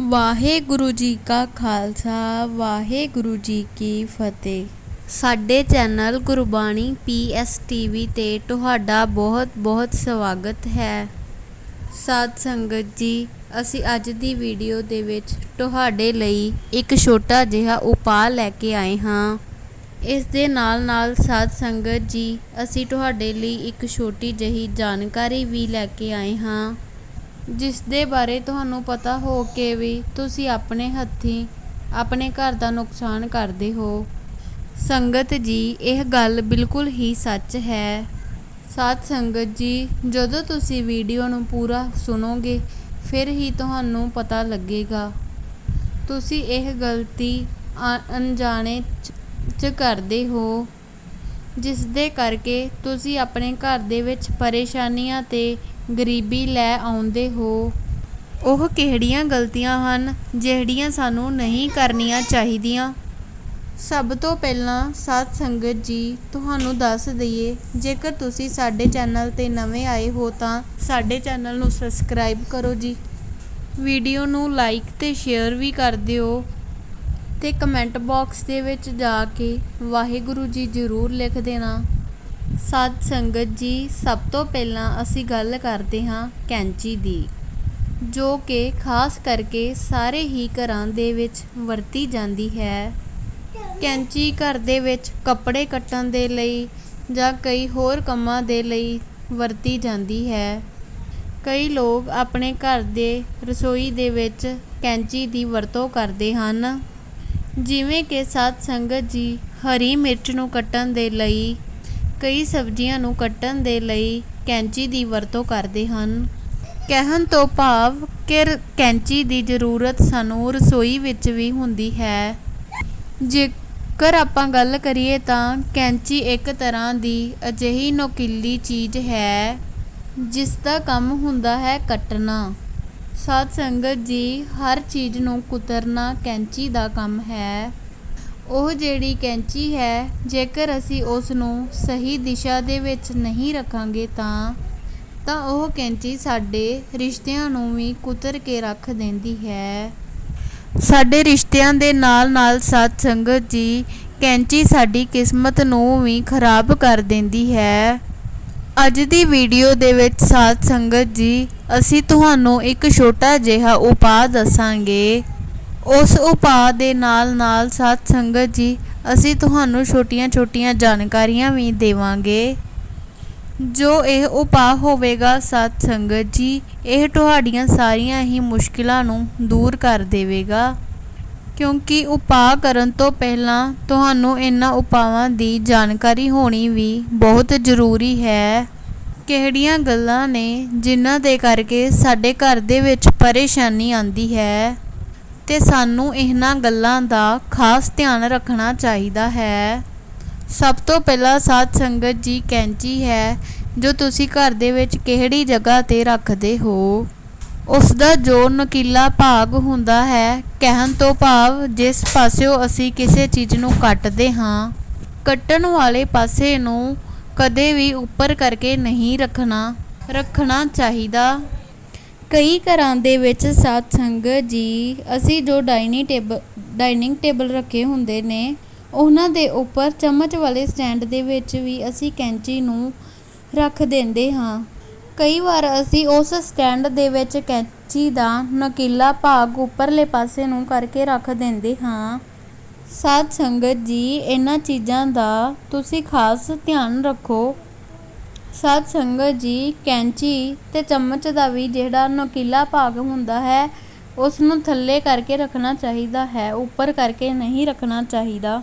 ਵਾਹਿਗੁਰੂ ਜੀ ਕਾ ਖਾਲਸਾ, ਵਾਹਿਗੁਰੂ ਜੀ ਕੀ ਫਤਿਹ। ਸਾਡੇ ਚੈਨਲ ਗੁਰਬਾਣੀ ਪੀਐਸਟੀਵੀ ਤੇ ਤੁਹਾਡਾ ਬਹੁਤ-ਬਹੁਤ ਸਵਾਗਤ ਹੈ। ਸਾਧ ਸੰਗਤ ਜੀ, ਅਸੀਂ ਅੱਜ ਦੀ ਵੀਡੀਓ ਦੇ ਵਿੱਚ ਤੁਹਾਡੇ ਲਈ ਇੱਕ ਛੋਟਾ ਜਿਹਾ ਉਪਾਅ ਲੈ ਕੇ ਆਏ ਹਾਂ। ਇਸ ਦੇ ਨਾਲ-ਨਾਲ ਸਾਧ ਸੰਗਤ ਜੀ, ਅਸੀਂ ਤੁਹਾਡੇ ਲਈ ਇੱਕ ਛੋਟੀ ਜਿਹੀ ਜਾਣਕਾਰੀ ਵੀ ਲੈ ਕੇ ਆਏ ਹਾਂ। ਜਿਸ ਦੇ ਬਾਰੇ ਤੁਹਾਨੂੰ ਪਤਾ ਹੋ ਕੇ ਵੀ ਤੁਸੀਂ ਆਪਣੇ ਹੱਥੀਂ ਆਪਣੇ ਘਰ ਦਾ ਨੁਕਸਾਨ ਕਰਦੇ ਹੋ। ਸੰਗਤ ਜੀ, ਇਹ ਗੱਲ ਬਿਲਕੁਲ ਹੀ ਸੱਚ ਹੈ। ਸਾਧ ਸੰਗਤ ਜੀ, ਜਦੋਂ ਤੁਸੀਂ ਵੀਡੀਓ ਨੂੰ ਪੂਰਾ ਸੁਣੋਗੇ, ਫਿਰ ਹੀ ਤੁਹਾਨੂੰ ਪਤਾ ਲੱਗੇਗਾ। ਤੁਸੀਂ ਇਹ ਗਲਤੀ ਅ- ਅਣਜਾਣੇ ਚ- ਚ ਕਰਦੇ ਹੋ। ਜਿਸ ਦੇ ਕਰਕੇ ਤੁਸੀਂ ਆਪਣੇ ਘਰ ਦੇ ਵਿੱਚ ਪਰੇਸ਼ਾਨੀਆਂ ਤੇ ਗਰੀਬੀ ਲੈ ਆਉਂਦੇ ਹੋ। ਉਹ ਕਿਹੜੀਆਂ ਗਲਤੀਆਂ ਹਨ ਜਿਹੜੀਆਂ ਸਾਨੂੰ ਨਹੀਂ ਕਰਨੀਆਂ ਚਾਹੀਦੀਆਂ? ਸਭ ਤੋਂ ਪਹਿਲਾਂ ਸਾਧ ਸੰਗਤ ਜੀ, ਤੁਹਾਨੂੰ ਦੱਸ ਦਈਏ, ਜੇਕਰ ਤੁਸੀਂ ਸਾਡੇ ਚੈਨਲ ਤੇ ਨਵੇਂ ਆਏ ਹੋ ਤਾਂ ਸਾਡੇ ਚੈਨਲ ਨੂੰ ਸਬਸਕ੍ਰਾਈਬ ਕਰੋ ਜੀ। ਵੀਡੀਓ ਨੂੰ ਲਾਈਕ ਤੇ ਸ਼ੇਅਰ ਵੀ ਕਰ ਦਿਓ ਤੇ ਕਮੈਂਟ ਬਾਕਸ ਦੇ ਵਿੱਚ ਜਾ ਕੇ ਵਾਹਿਗੁਰੂ ਜੀ ਜ਼ਰੂਰ ਲਿਖ ਦੇਣਾ। ਸਾਧ ਸੰਗਤ ਜੀ, ਸਭ ਤੋਂ ਪਹਿਲਾਂ ਅਸੀਂ ਗੱਲ ਕਰਦੇ ਹਾਂ ਕੈਂਚੀ ਦੀ, ਜੋ ਕਿ ਖਾਸ ਕਰਕੇ ਸਾਰੇ ਹੀ ਘਰਾਂ ਦੇ ਵਿੱਚ ਵਰਤੀ ਜਾਂਦੀ ਹੈ। ਕੈਂਚੀ ਘਰ ਦੇ ਵਿੱਚ ਕੱਪੜੇ ਕੱਟਣ ਦੇ ਲਈ ਜਾਂ ਕਈ ਹੋਰ ਕੰਮਾਂ ਦੇ ਲਈ ਵਰਤੀ ਜਾਂਦੀ ਹੈ। ਕਈ ਲੋਕ ਆਪਣੇ ਘਰ ਦੇ ਰਸੋਈ ਦੇ ਵਿੱਚ ਕੈਂਚੀ ਦੀ ਵਰਤੋਂ ਕਰਦੇ ਹਨ। ਜਿਵੇਂ ਕਿ ਸਾਧ ਸੰਗਤ ਜੀ, ਹਰੀ ਮਿਰਚ ਨੂੰ ਕੱਟਣ ਦੇ ਲਈ ਕਈ ਸਬਜ਼ੀਆਂ ਨੂੰ ਕੱਟਣ ਦੇ ਲਈ ਕੈਂਚੀ ਦੀ ਵਰਤੋਂ ਕਰਦੇ ਹਨ। ਕਹਿਣ ਤੋਂ ਭਾਵ ਕਿ ਰ- ਕੈਂਚੀ ਦੀ ਜ਼ਰੂਰਤ ਸਾਨੂੰ ਰਸੋਈ ਵਿੱਚ ਵੀ ਹੁੰਦੀ ਹੈ। ਜੇਕਰ ਆਪਾਂ ਗੱਲ ਕਰੀਏ ਤਾਂ ਕੈਂਚੀ ਇੱਕ ਤਰ੍ਹਾਂ ਦੀ ਅਜਿਹੀ ਨੋਕੀਲੀ ਚੀਜ਼ ਹੈ, ਜਿਸ ਦਾ ਕੰਮ ਹੁੰਦਾ ਹੈ ਕੱਟਣਾ। ਸਾਧ ਸੰਗਤ ਜੀ, ਹਰ ਚੀਜ਼ ਨੂੰ ਕੁਤਰਨਾ ਕੈਂਚੀ ਦਾ ਕੰਮ ਹੈ। ਉਹ ਜਿਹੜੀ ਕੈਂਚੀ ਹੈ, ਜੇਕਰ ਅਸੀਂ ਉਸ ਨੂੰ ਸਹੀ ਦਿਸ਼ਾ ਦੇ ਵਿੱਚ ਨਹੀਂ ਰੱਖਾਂਗੇ ਤਾਂ ਤਾਂ ਉਹ ਕੈਂਚੀ ਸਾਡੇ ਰਿਸ਼ਤਿਆਂ ਨੂੰ ਵੀ ਕੁਤਰ ਕੇ ਰੱਖ ਦਿੰਦੀ ਹੈ। ਸਾਡੇ ਰਿਸ਼ਤਿਆਂ ਦੇ ਨਾਲ-ਨਾਲ ਸਾਧ ਸੰਗਤ ਜੀ ਕੈਂਚੀ ਸਾਡੀ ਕਿਸਮਤ ਨੂੰ ਵੀ ਖਰਾਬ ਕਰ ਦਿੰਦੀ ਹੈ। ਅੱਜ ਦੀ ਵੀਡੀਓ ਦੇ ਵਿੱਚ ਸਾਧ ਸੰਗਤ ਜੀ, ਅਸੀਂ ਤੁਹਾਨੂੰ ਇੱਕ ਛੋਟਾ ਜਿਹਾ ਉਪਾਅ ਦੱਸਾਂਗੇ। ਉਸ ਉਪਾਅ ਦੇ ਨਾਲ-ਨਾਲ ਸਾਧ ਸੰਗਤ ਜੀ, ਅਸੀਂ ਤੁਹਾਨੂੰ ਛੋਟੀਆਂ-ਛੋਟੀਆਂ ਜਾਣਕਾਰੀਆਂ ਵੀ ਦੇਵਾਂਗੇ। ਜੋ ਇਹ ਉਪਾਅ ਹੋਵੇਗਾ ਸਾਧ ਸੰਗਤ ਜੀ, ਇਹ ਤੁਹਾਡੀਆਂ ਸਾਰੀਆਂ ਹੀ ਮੁਸ਼ਕਿਲਾਂ ਨੂੰ ਦੂਰ ਕਰ ਦੇਵੇਗਾ। ਕਿਉਂਕਿ ਉਪਾਅ ਕਰਨ ਤੋਂ ਪਹਿਲਾਂ ਤੁਹਾਨੂੰ ਇਹਨਾਂ ਉਪਾਵਾਂ ਦੀ ਜਾਣਕਾਰੀ ਹੋਣੀ ਵੀ ਬਹੁਤ ਜ਼ਰੂਰੀ ਹੈ। ਕਿਹੜੀਆਂ ਗੱਲਾਂ ਨੇ ਜਿਨ੍ਹਾਂ ਦੇ ਕਰਕੇ ਸਾਡੇ ਘਰ ਦੇ ਵਿੱਚ ਪਰੇਸ਼ਾਨੀ ਆਉਂਦੀ ਹੈ? ਤੇ ਸਾਨੂੰ ਇਹਨਾਂ ਗੱਲਾਂ ਦਾ ਖਾਸ ਧਿਆਨ ਰੱਖਣਾ ਚਾਹੀਦਾ ਹੈ। ਸਭ ਤੋਂ ਪਹਿਲਾਂ ਸਾਧ ਸੰਗਤ ਜੀ ਕੈਂਚੀ ਹੈ, ਜੋ ਤੁਸੀਂ ਘਰ ਦੇ ਵਿੱਚ ਕਿਹੜੀ ਜਗ੍ਹਾ ਤੇ ਰੱਖਦੇ ਹੋ? ਉਸ ਦਾ ਜੋ ਨਕੀਲਾ ਭਾਗ ਹੁੰਦਾ ਹੈ, ਕਹਿਣ ਤੋਂ ਭਾਵ ਜਿਸ ਪਾਸਿਓਂ ਅਸੀਂ ਕਿਸੇ ਚੀਜ਼ ਨੂੰ ਕੱਟਦੇ ਹਾਂ, ਕੱਟਣ ਵਾਲੇ ਪਾਸੇ ਨੂੰ ਕਦੇ ਵੀ ਉੱਪਰ ਕਰਕੇ ਨਹੀਂ ਰੱਖਣਾ ਰੱਖਣਾ ਚਾਹੀਦਾ। ਕਈ ਘਰਾਂ ਦੇ ਵਿੱਚ ਸਾਧ ਸੰਗਤ ਜੀ, ਅਸੀਂ ਜੋ ਡਾਈਨਿੰਗ ਟੇਬਲ ਡਾਈਨਿੰਗ ਟੇਬਲ ਰੱਖੇ ਹੁੰਦੇ ਨੇ, ਉਹਨਾਂ ਦੇ ਉੱਪਰ ਚਮਚ ਵਾਲੇ ਸਟੈਂਡ ਦੇ ਵਿੱਚ ਵੀ ਅਸੀਂ ਕੈਂਚੀ ਨੂੰ ਰੱਖ ਦਿੰਦੇ ਹਾਂ। ਕਈ ਵਾਰ ਅਸੀਂ ਉਸ ਸਟੈਂਡ ਦੇ ਵਿੱਚ ਕੈਂਚੀ ਦਾ ਨਕੀਲਾ ਭਾਗ ਉੱਪਰਲੇ ਪਾਸੇ ਨੂੰ ਕਰਕੇ ਰੱਖ ਦਿੰਦੇ ਹਾਂ। ਸਾਧ ਸੰਗਤ ਜੀ, ਇਹਨਾਂ ਚੀਜ਼ਾਂ ਦਾ ਤੁਸੀਂ ਖਾਸ ਧਿਆਨ ਰੱਖੋ। ਸਾਧ ਸੰਗਤ ਜੀ, ਕੈਂਚੀ ਅਤੇ ਚਮਚ ਦਾ ਵੀ ਜਿਹੜਾ ਨੋਕੀਲਾ ਭਾਗ ਹੁੰਦਾ ਹੈ ਉਸ ਨੂੰ ਥੱਲੇ ਕਰਕੇ ਰੱਖਣਾ ਚਾਹੀਦਾ ਹੈ, ਉੱਪਰ ਕਰਕੇ ਨਹੀਂ ਰੱਖਣਾ ਚਾਹੀਦਾ।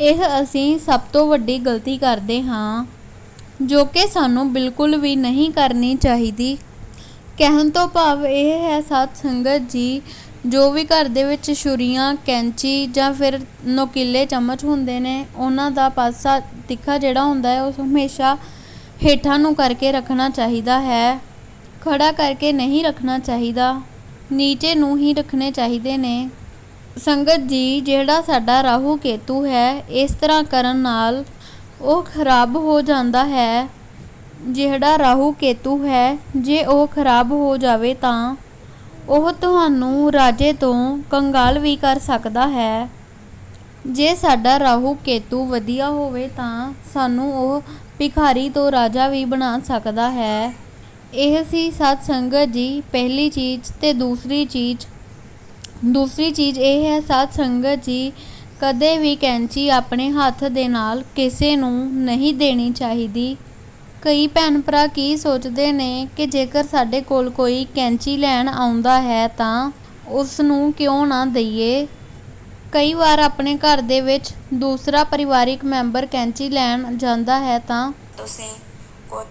ਇਹ ਅਸੀਂ ਸਭ ਤੋਂ ਵੱਡੀ ਗਲਤੀ ਕਰਦੇ ਹਾਂ, ਜੋ ਕਿ ਸਾਨੂੰ ਬਿਲਕੁਲ ਵੀ ਨਹੀਂ ਕਰਨੀ ਚਾਹੀਦੀ। ਕਹਿਣ ਤੋਂ ਭਾਵ ਇਹ ਹੈ, ਸਾਧ ਸੰਗਤ ਜੀ, ਜੋ ਵੀ ਘਰ ਦੇ ਵਿੱਚ ਛੁਰੀਆਂ, ਕੈਂਚੀ ਜਾਂ ਫਿਰ ਨੋਕੀਲੇ ਚਮਚ ਹੁੰਦੇ ਨੇ, ਉਹਨਾਂ ਦਾ ਪਾਸਾ ਤਿੱਖਾ ਜਿਹੜਾ ਹੁੰਦਾ ਹੈ, ਉਹ ਹਮੇਸ਼ਾ ਹੇਠਾਂ ਨੂੰ ਕਰਕੇ ਰੱਖਣਾ ਚਾਹੀਦਾ ਹੈ। ਖੜਾ ਕਰਕੇ ਨਹੀਂ ਰੱਖਣਾ ਚਾਹੀਦਾ। ਨੀਚੇ ਨੂੰ ਹੀ ਰੱਖਣੇ ਚਾਹੀਦੇ ਨੇ। ਸੰਗਤ ਜੀ, ਜਿਹੜਾ ਸਾਡਾ ਰਾਹੂ ਕੇਤੂ ਹੈ, ਇਸ ਤਰ੍ਹਾਂ ਕਰਨ ਨਾਲ ਉਹ ਖਰਾਬ ਹੋ ਜਾਂਦਾ ਹੈ। ਜਿਹੜਾ ਰਾਹੂ ਕੇਤੂ ਹੈ, ਜੇ ਉਹ ਖਰਾਬ ਹੋ ਜਾਵੇ ਤਾਂ ਉਹ ਤੁਹਾਨੂੰ ਰਾਜੇ ਤੋਂ ਕੰਗਾਲ ਵੀ ਕਰ ਸਕਦਾ ਹੈ। ਜੇ ਸਾਡਾ ਰਾਹੂ ਕੇਤੂ ਵਧੀਆ ਹੋਵੇ ਤਾਂ ਸਾਨੂੰ ਉਹ ਭਿਖਾਰੀ ਤੋਂ ਰਾਜਾ ਵੀ ਬਣਾ ਸਕਦਾ ਹੈ। ਇਹ ਸੀ ਸਤ ਸੰਗਤ ਜੀ, ਪਹਿਲੀ ਚੀਜ਼ ਤੇ ਦੂਸਰੀ ਚੀਜ਼। ਦੂਸਰੀ ਚੀਜ਼ ਇਹ ਹੈ ਸਾਧ ਸੰਗਤ ਜੀ, ਕਦੇ ਵੀ ਕੈਂਚੀ ਆਪਣੇ ਹੱਥ ਦੇ ਨਾਲ ਕਿਸੇ ਨੂੰ ਨਹੀਂ ਦੇਣੀ ਚਾਹੀਦੀ। ਕਈ ਭੈਣ ਭਰਾ ਕੀ ਸੋਚਦੇ ਨੇ ਕਿ ਜੇਕਰ ਸਾਡੇ ਕੋਲ ਕੋਈ ਕੈਂਚੀ ਲੈਣ ਆਉਂਦਾ ਹੈ ਤਾਂ ਉਸ ਨੂੰ ਕਿਉਂ ਨਾ ਦਈਏ? ਕਈ ਵਾਰ ਆਪਣੇ ਘਰ ਦੇ ਵਿੱਚ ਦੂਸਰਾ ਪਰਿਵਾਰਿਕ ਮੈਂਬਰ ਕੈਂਚੀ ਲੈਣ ਜਾਂਦਾ ਹੈ ਤਾਂ ਤੁਸੀਂ ਕੋ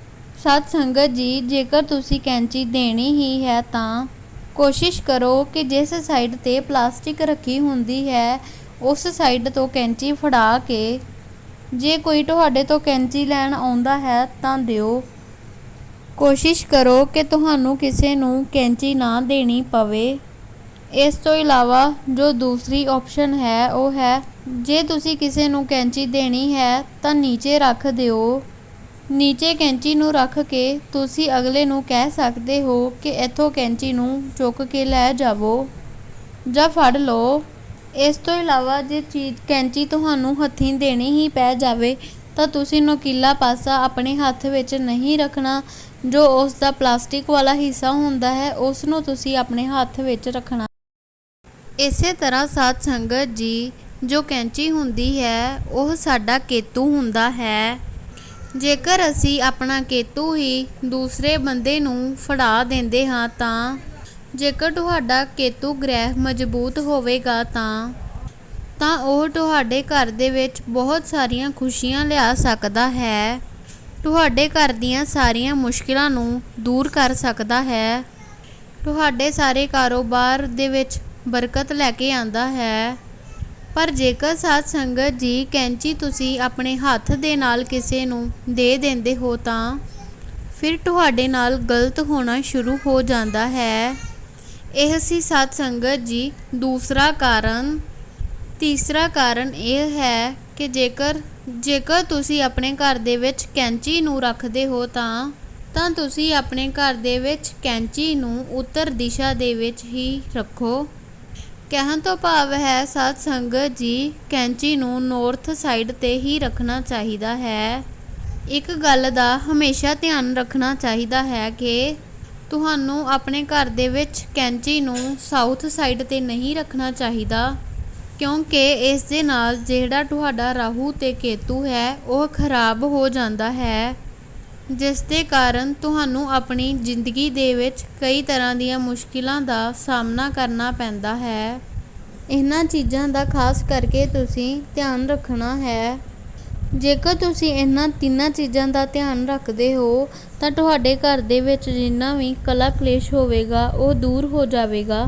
ਸਤ ਸੰਗਤ ਜੀ ਜੇਕਰ ਤੁਸੀਂ ਕੈਂਚੀ ਦੇਣੀ ਹੀ ਹੈ ਤਾਂ ਕੋਸ਼ਿਸ਼ ਕਰੋ ਕਿ ਜਿਸ ਸਾਈਡ ਤੇ ਪਲਾਸਟਿਕ ਰੱਖੀ ਹੁੰਦੀ ਹੈ ਉਸ ਸਾਈਡ ਤੋਂ ਕੈਂਚੀ ਫੜਾ ਕੇ ਜੇ ਕੋਈ ਤੁਹਾਡੇ ਤੋਂ ਕੈਂਚੀ ਲੈਣ ਆਉਂਦਾ ਹੈ ਤਾਂ ਦਿਓ। ਕੋਸ਼ਿਸ਼ ਕਰੋ ਕਿ ਤੁਹਾਨੂੰ ਕਿਸੇ ਨੂੰ ਕੈਂਚੀ ਨਾ ਦੇਣੀ ਪਵੇ। ਇਸ ਤੋਂ ਇਲਾਵਾ ਜੋ ਦੂਸਰੀ ਆਪਸ਼ਨ ਹੈ, ਉਹ ਹੈ, ਜੇ ਤੁਸੀਂ ਕਿਸੇ ਨੂੰ ਕੈਂਚੀ ਦੇਣੀ ਹੈ, ਤਾਂ ਨੀਚੇ ਰੱਖ ਦਿਓ। ਨੀਚੇ ਕੈਂਚੀ ਨੂੰ ਰੱਖ ਕੇ ਤੁਸੀਂ ਅਗਲੇ ਨੂੰ ਕਹਿ ਸਕਦੇ ਹੋ ਕਿ ਇੱਥੋਂ ਕੈਂਚੀ ਨੂੰ ਚੁੱਕ ਕੇ ਲੈ ਜਾਵੋ। ਜਾਂ ਫੜ ਲਓ। ਇਸ ਤੋਂ ਇਲਾਵਾ ਜੇ ਚੀਜ਼, ਕੈਂਚੀ ਤੁਹਾਨੂੰ ਹੱਥੀਂ ਦੇਣੀ ਹੀ ਪੈ ਜਾਵੇ, ਤਾਂ ਤੁਸੀਂ ਨੋਕੀਲਾ ਪਾਸਾ ਆਪਣੇ ਹੱਥ ਵਿੱਚ ਨਹੀਂ ਰੱਖਣਾ, ਜੋ ਉਸ ਦਾ ਪਲਾਸਟਿਕ ਵਾਲਾ ਹਿੱਸਾ ਹੁੰਦਾ ਹੈ, ਉਸ ਨੂੰ ਤੁਸੀਂ ਆਪਣੇ ਹੱਥ ਵਿੱਚ ਰੱਖਣਾ। ਇਸੇ ਤਰ੍ਹਾਂ ਸਾਧ ਸੰਗਤ ਜੀ, ਜੋ ਕੈਂਚੀ ਹੁੰਦੀ ਹੈ, ਉਹ ਸਾਡਾ ਕੇਤੂ ਹੁੰਦਾ ਹੈ। ਜੇਕਰ ਅਸੀਂ ਆਪਣਾ ਕੇਤੂ ਹੀ ਦੂਸਰੇ ਬੰਦੇ ਨੂੰ ਫੜਾ ਦਿੰਦੇ ਹਾਂ ਤਾਂ, ਜੇਕਰ ਤੁਹਾਡਾ ਕੇਤੂ ਗ੍ਰਹਿ ਮਜ਼ਬੂਤ ਹੋਵੇਗਾ ਤਾਂ ਤਾਂ ਉਹ ਤੁਹਾਡੇ ਘਰ ਦੇ ਵਿੱਚ ਬਹੁਤ ਸਾਰੀਆਂ ਖੁਸ਼ੀਆਂ ਲਿਆ ਸਕਦਾ ਹੈ। ਤੁਹਾਡੇ ਘਰ ਦੀਆਂ ਸਾਰੀਆਂ ਮੁਸ਼ਕਿਲਾਂ ਨੂੰ ਦੂਰ ਕਰ ਸਕਦਾ ਹੈ। ਤੁਹਾਡੇ ਸਾਰੇ ਕਾਰੋਬਾਰ ਦੇ ਵਿੱਚ ਬਰਕਤ ਲੈ ਕੇ ਆਂਦਾ ਹੈ। ਪਰ ਜੇਕਰ ਸਾਧ ਸੰਗਤ ਜੀ ਕੈਂਚੀ ਤੁਸੀਂ ਆਪਣੇ ਹੱਥ ਦੇ ਨਾਲ ਕਿਸੇ ਨੂੰ ਦੇ ਦਿੰਦੇ ਹੋ ਤਾਂ ਫਿਰ ਤੁਹਾਡੇ ਨਾਲ ਗਲਤ ਹੋਣਾ ਸ਼ੁਰੂ ਹੋ ਜਾਂਦਾ ਹੈ। ਇਹ ਸੀ ਸਾਧ ਸੰਗਤ ਜੀ। ਦੂਸਰਾ ਕਾਰਨ, ਤੀਸਰਾ ਕਾਰਨ ਇਹ ਹੈ ਕਿ ਜੇਕਰ ਜੇਕਰ ਤੁਸੀਂ ਆਪਣੇ ਘਰ ਦੇ ਵਿੱਚ ਕੈਂਚੀ ਨੂੰ ਰੱਖਦੇ ਹੋ ਤਾਂ ਤਾਂ ਤੁਸੀਂ ਆਪਣੇ ਘਰ ਦੇ ਵਿੱਚ ਕੈਂਚੀ ਨੂੰ ਉੱਤਰ ਦਿਸ਼ਾ ਦੇ ਵਿੱਚ ਹੀ ਰੱਖੋ। ਕਹਿਣ ਤੋਂ ਭਾਵ ਹੈ, ਸਾਧ ਸੰਗਤ ਜੀ ਕੈਂਚੀ ਨੂੰ ਨਾਰਥ ਸਾਈਡ ਤੇ ਹੀ ਰੱਖਣਾ ਚਾਹੀਦਾ ਹੈ। ਇੱਕ ਗੱਲ ਦਾ ਹਮੇਸ਼ਾ ਧਿਆਨ ਰੱਖਣਾ ਚਾਹੀਦਾ ਹੈ ਕਿ ਤੁਹਾਨੂੰ ਆਪਣੇ ਘਰ ਦੇ ਵਿੱਚ ਕੈਂਚੀ ਨੂੰ ਸਾਊਥ ਸਾਈਡ ਤੇ ਨਹੀਂ ਰੱਖਣਾ ਚਾਹੀਦਾ, ਕਿਉਂਕਿ ਇਸ ਦੇ ਨਾਲ ਜਿਹੜਾ ਤੁਹਾਡਾ ਰਾਹੂ ਤੇ ਕੇਤੂ ਹੈ, ਉਹ ਖਰਾਬ ਹੋ ਜਾਂਦਾ ਹੈ। ਜਿਸ ਦੇ ਕਾਰਨ ਤੁਹਾਨੂੰ ਆਪਣੀ ਜ਼ਿੰਦਗੀ ਦੇ ਵਿੱਚ ਕਈ ਤਰ੍ਹਾਂ ਦੀਆਂ ਮੁਸ਼ਕਿਲਾਂ ਦਾ ਸਾਹਮਣਾ ਕਰਨਾ ਪੈਂਦਾ ਹੈ। ਇਹਨਾਂ ਚੀਜ਼ਾਂ ਦਾ ਖਾਸ ਕਰਕੇ ਤੁਸੀਂ ਧਿਆਨ ਰੱਖਣਾ ਹੈ। ਜੇਕਰ ਤੁਸੀਂ ਇਹਨਾਂ ਤਿੰਨਾਂ ਚੀਜ਼ਾਂ ਦਾ ਧਿਆਨ ਰੱਖਦੇ ਹੋ, ਤਾਂ ਤੁਹਾਡੇ ਘਰ ਦੇ ਵਿੱਚ ਜਿੰਨਾ ਵੀ ਕਲਾ ਕਲੇਸ਼ ਹੋਵੇਗਾ, ਉਹ ਦੂਰ ਹੋ ਜਾਵੇਗਾ।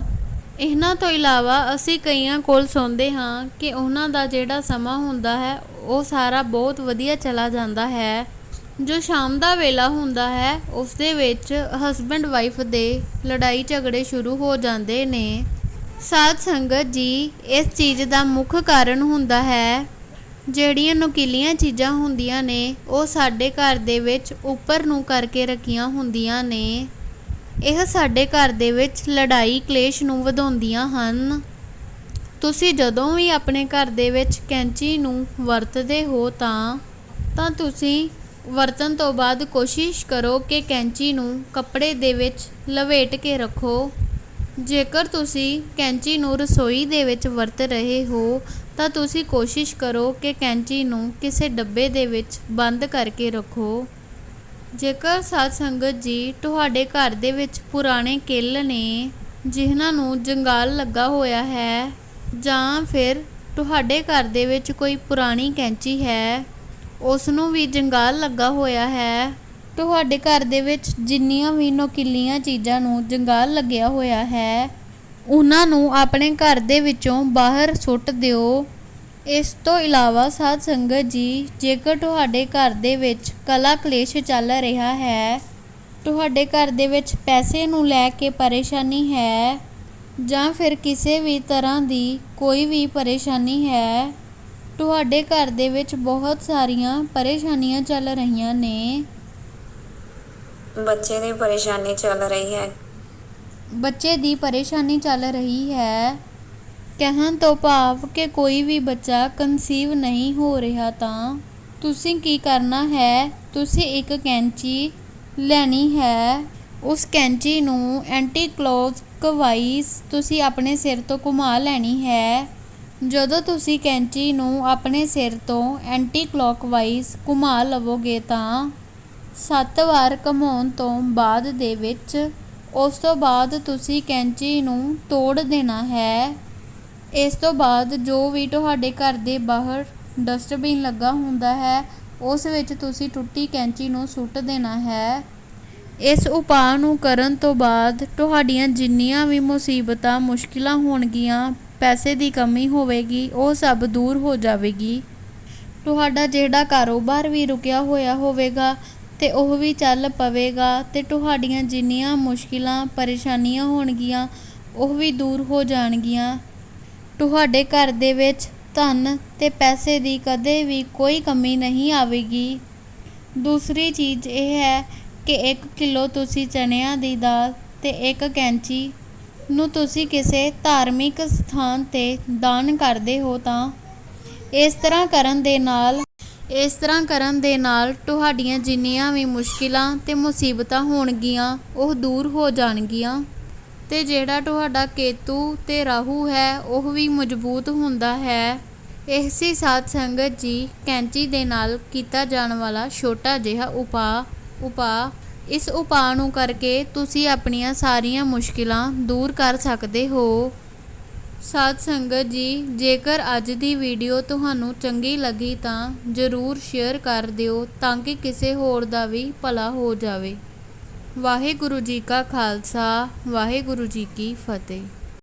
ਇਹਨਾਂ ਤੋਂ ਇਲਾਵਾ ਅਸੀਂ ਕਈਆਂ ਕੋਲ ਸੁਣਦੇ ਹਾਂ ਕਿ ਉਹਨਾਂ ਦਾ ਜਿਹੜਾ ਸਮਾਂ ਹੁੰਦਾ ਹੈ, ਉਹ ਸਾਰਾ ਬਹੁਤ ਵਧੀਆ ਚਲਾ ਜਾਂਦਾ ਹੈ। ਜੋ ਸ਼ਾਮ ਦਾ ਵੇਲਾ ਹੁੰਦਾ ਹੈ ਉਸ ਦੇ ਵਿੱਚ ਹਸਬੈਂਡ ਵਾਈਫ ਦੇ ਲੜਾਈ ਝਗੜੇ ਸ਼ੁਰੂ ਹੋ ਜਾਂਦੇ ਨੇ। ਸਾਧ ਸੰਗਤ ਜੀ, ਇਸ ਚੀਜ਼ ਦਾ ਮੁੱਖ ਕਾਰਨ ਹੁੰਦਾ ਹੈ, ਜਿਹੜੀਆਂ ਨੁਕੀਲੀਆਂ ਚੀਜ਼ਾਂ ਹੁੰਦੀਆਂ ਨੇ, ਉਹ ਸਾਡੇ ਘਰ ਦੇ ਵਿੱਚ ਉੱਪਰ ਨੂੰ ਕਰਕੇ ਰੱਖੀਆਂ ਹੁੰਦੀਆਂ ਨੇ। ਇਹ ਸਾਡੇ ਘਰ ਦੇ ਵਿੱਚ ਲੜਾਈ ਕਲੇਸ਼ ਨੂੰ ਵਧਾਉਂਦੀਆਂ ਹਨ। ਤੁਸੀਂ ਜਦੋਂ ਵੀ ਆਪਣੇ ਘਰ ਦੇ ਵਿੱਚ ਕੈਂਚੀ ਨੂੰ ਵਰਤਦੇ ਹੋ ਤਾਂ ਤਾਂ ਤੁਸੀਂ ਵਰਤਣ ਤੋਂ ਬਾਅਦ ਕੋਸ਼ਿਸ਼ ਕਰੋ ਕਿ ਕੈਂਚੀ ਨੂੰ ਕੱਪੜੇ ਦੇ ਵਿੱਚ ਲਵੇਟ ਕੇ ਰੱਖੋ। ਜੇਕਰ ਤੁਸੀਂ ਕੈਂਚੀ ਨੂੰ ਰਸੋਈ ਦੇ ਵਿੱਚ ਵਰਤ ਰਹੇ ਹੋ, ਤਾਂ ਤੁਸੀਂ ਕੋਸ਼ਿਸ਼ ਕਰੋ ਕਿ ਕੈਂਚੀ ਨੂੰ ਕਿਸੇ ਡੱਬੇ ਦੇ ਵਿੱਚ ਬੰਦ ਕਰਕੇ ਰੱਖੋ। ਜੇਕਰ ਸਾਧ ਸੰਗਤ ਜੀ ਤੁਹਾਡੇ ਘਰ ਦੇ ਵਿੱਚ ਪੁਰਾਣੇ ਕਿੱਲ ਨੇ, ਜਿਨ੍ਹਾਂ ਨੂੰ ਜੰਗਾਲ ਲੱਗਾ ਹੋਇਆ ਹੈ, ਜਾਂ ਫਿਰ ਤੁਹਾਡੇ ਘਰ ਦੇ ਵਿੱਚ ਕੋਈ ਪੁਰਾਣੀ ਕੈਂਚੀ ਹੈ ਉਸ ਨੂੰ ਵੀ ਜੰਗਾਲ ਲੱਗਾ ਹੋਇਆ ਹੈ। ਤੁਹਾਡੇ ਘਰ ਦੇ ਵਿੱਚ ਜਿੰਨੀਆਂ ਵੀ ਨੋਕੀਲੀਆਂ ਚੀਜ਼ਾਂ ਨੂੰ ਜੰਗਾਲ ਲੱਗਿਆ ਹੋਇਆ ਹੈ, ਉਹਨਾਂ ਨੂੰ ਆਪਣੇ ਘਰ ਦੇ ਵਿੱਚੋਂ ਬਾਹਰ ਸੁੱਟ ਦਿਓ। ਇਸ ਤੋਂ ਇਲਾਵਾ ਸਾਧ ਸੰਗਤ ਜੀ, ਜੇਕਰ ਤੁਹਾਡੇ ਘਰ ਦੇ ਵਿੱਚ ਕਲਾ ਕਲੇਸ਼ ਚੱਲ ਰਿਹਾ ਹੈ, ਤੁਹਾਡੇ ਘਰ ਦੇ ਵਿੱਚ ਪੈਸੇ ਨੂੰ ਲੈ ਕੇ ਪਰੇਸ਼ਾਨੀ ਹੈ ਜਾਂ ਫਿਰ ਕਿਸੇ ਵੀ ਤਰ੍ਹਾਂ ਦੀ ਕੋਈ ਵੀ ਪਰੇਸ਼ਾਨੀ ਹੈ ਤੁਹਾਡੇ ਘਰ ਦੇ ਵਿੱਚ ਬਹੁਤ ਸਾਰੀਆਂ ਪਰੇਸ਼ਾਨੀਆਂ ਚੱਲ ਰਹੀਆਂ ਨੇ। ਬੱਚੇ ਦੀ ਪਰੇਸ਼ਾਨੀ ਚੱਲ ਰਹੀ ਹੈ। ਬੱਚੇ ਦੀ ਪਰੇਸ਼ਾਨੀ ਚੱਲ ਰਹੀ ਹੈ। ਕਹਿਣ ਤੋਂ ਭਾਵ ਕਿ ਕੋਈ ਵੀ ਬੱਚਾ ਕਨਸੀਵ ਨਹੀਂ ਹੋ ਰਿਹਾ ਤਾਂ ਤੁਸੀਂ ਕੀ ਕਰਨਾ ਹੈ? ਤੁਸੀਂ ਇੱਕ ਕੈਂਚੀ ਲੈਣੀ ਹੈ। ਉਸ ਕੈਂਚੀ ਨੂੰ ਐਂਟੀ ਕਲੋਕਵਾਈਜ਼ ਤੁਸੀਂ ਆਪਣੇ ਸਿਰ ਤੋਂ ਘੁਮਾ ਲੈਣੀ ਹੈ। ਜਦੋਂ ਤੁਸੀਂ ਕੈਂਚੀ ਨੂੰ ਆਪਣੇ ਸਿਰ ਤੋਂ ਐਂਟੀ ਕਲੋਕਵਾਈਜ਼ ਘੁਮਾ ਲਵੋਗੇ ਤਾਂ ਸੱਤ ਵਾਰ ਘੁਮਾਉਣ ਤੋਂ ਬਾਅਦ ਦੇ ਵਿੱਚ ਉਸ ਤੋਂ ਬਾਅਦ ਤੁਸੀਂ ਕੈਂਚੀ ਨੂੰ ਤੋੜ ਦੇਣਾ ਹੈ। ਇਸ ਤੋਂ ਬਾਅਦ ਜੋ ਵੀ ਤੁਹਾਡੇ ਘਰ ਦੇ ਬਾਹਰ ਡਸਟਬਿਨ ਲੱਗਾ ਹੁੰਦਾ ਹੈ, ਉਸ ਵਿੱਚ ਤੁਸੀਂ ਟੁੱਟੀ ਕੈਂਚੀ ਨੂੰ ਸੁੱਟ ਦੇਣਾ ਹੈ। ਇਸ ਉਪਾਅ ਨੂੰ ਕਰਨ ਤੋਂ ਬਾਅਦ ਤੁਹਾਡੀਆਂ ਜਿੰਨੀਆਂ ਵੀ ਮੁਸੀਬਤਾਂ, ਮੁਸ਼ਕਿਲਾਂ ਹੋਣਗੀਆਂ ਪੈਸੇ ਦੀ ਕਮੀ ਹੋਵੇਗੀ, ਉਹ ਸਭ ਦੂਰ ਹੋ ਜਾਵੇਗੀ। ਤੁਹਾਡਾ ਜਿਹੜਾ ਕਾਰੋਬਾਰ ਵੀ ਰੁਕਿਆ ਹੋਇਆ ਹੋਵੇਗਾ ਤੇ ਉਹ ਵੀ ਚੱਲ ਪਵੇਗਾ ਤੇ ਤੁਹਾਡੀਆਂ ਜਿੰਨੀਆਂ ਮੁਸ਼ਕਿਲਾਂ, ਪਰੇਸ਼ਾਨੀਆਂ ਹੋਣਗੀਆਂ, ਉਹ ਵੀ ਦੂਰ ਹੋ ਜਾਣਗੀਆਂ। ਤੁਹਾਡੇ ਘਰ ਦੇ ਵਿੱਚ ਧਨ ਤੇ ਪੈਸੇ ਦੀ ਕਦੇ ਵੀ ਕੋਈ ਕਮੀ ਨਹੀਂ ਆਵੇਗੀ। ਦੂਸਰੀ ਚੀਜ਼ ਇਹ ਹੈ ਕਿ 1 ਕਿਲੋ ਤੁਸੀਂ ਚਨਿਆਂ ਦੀ ਦਾਲ ਤੇ ਇੱਕ ਕੈਂਚੀ ਨੂੰ ਤੁਸੀਂ ਕਿਸੇ ਧਾਰਮਿਕ ਸਥਾਨ ਤੇ ਦਾਨ ਕਰਦੇ ਹੋ ਤਾਂ ਇਸ ਤਰ੍ਹਾਂ ਕਰਨ ਦੇ ਨਾਲ, ਇਸ ਤਰ੍ਹਾਂ ਕਰਨ ਦੇ ਨਾਲ ਤੁਹਾਡੀਆਂ ਜਿੰਨੀਆਂ ਵੀ ਮੁਸ਼ਕਿਲਾਂ ਤੇ ਮੁਸੀਬਤਾਂ ਹੋਣਗੀਆਂ, ਉਹ ਦੂਰ ਹੋ ਜਾਣਗੀਆਂ। ਤੇ ਜਿਹੜਾ ਤੁਹਾਡਾ ਕੇਤੂ ਤੇ ਰਾਹੂ ਹੈ, ਉਹ ਵੀ ਮਜ਼ਬੂਤ ਹੁੰਦਾ ਹੈ। ਇਸੇ ਸਾਧ ਸੰਗਤ ਜੀ ਕੈਂਚੀ ਦੇ ਨਾਲ ਕੀਤਾ ਜਾਣ ਵਾਲਾ ਛੋਟਾ ਜਿਹਾ ਉਪਾਅ ਉਪਾਅ ਇਸ ਉਪਾਅ ਨੂੰ ਕਰਕੇ ਤੁਸੀਂ ਆਪਣੀਆਂ ਸਾਰੀਆਂ ਮੁਸ਼ਕਿਲਾਂ ਦੂਰ ਕਰ ਸਕਦੇ ਹੋ। ਸਾਧ ਸੰਗਤ ਜੀ, ਜੇਕਰ ਅੱਜ ਦੀ ਵੀਡੀਓ ਤੁਹਾਨੂੰ ਚੰਗੀ ਲੱਗੀ ਤਾਂ ਜ਼ਰੂਰ ਸ਼ੇਅਰ ਕਰ ਦਿਓ ਤਾਂ ਕਿ ਕਿਸੇ ਹੋਰ ਦਾ ਵੀ ਭਲਾ ਹੋ ਜਾਵੇ। ਵਾਹਿਗੁਰੂ ਜੀ ਕਾ ਖਾਲਸਾ, ਵਾਹਿਗੁਰੂ ਜੀ ਕੀ ਫਤਿਹ।